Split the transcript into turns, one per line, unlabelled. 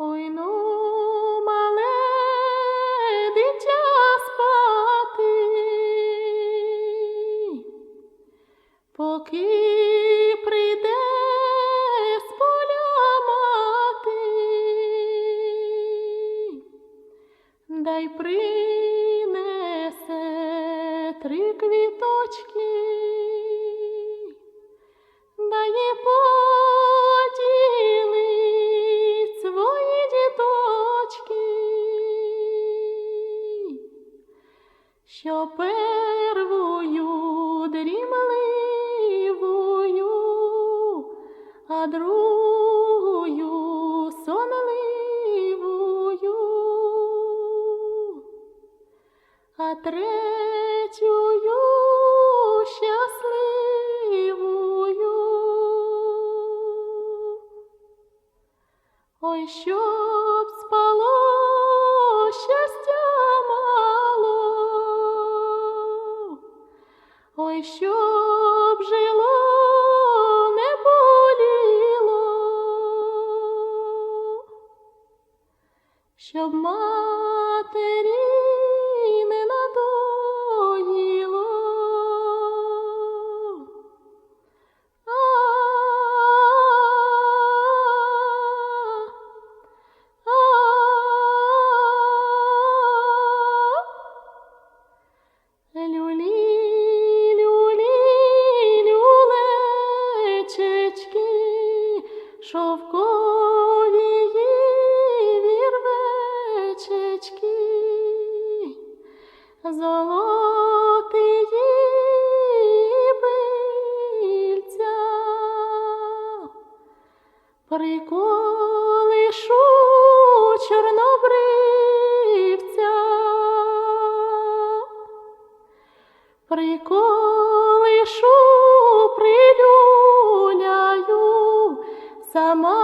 Ой, ну, мале дитя спати, поки прийде з поля мати, дай принесе три квіточки, що первою дрімливою, а другою сонливою, а третьою щасливою. Ой, щоб спало щоб жило не боліло, щоб матері шовкові вірвечечки, золотий бильця. Приколишу чорнобривця, приколишу прилюляю, Sama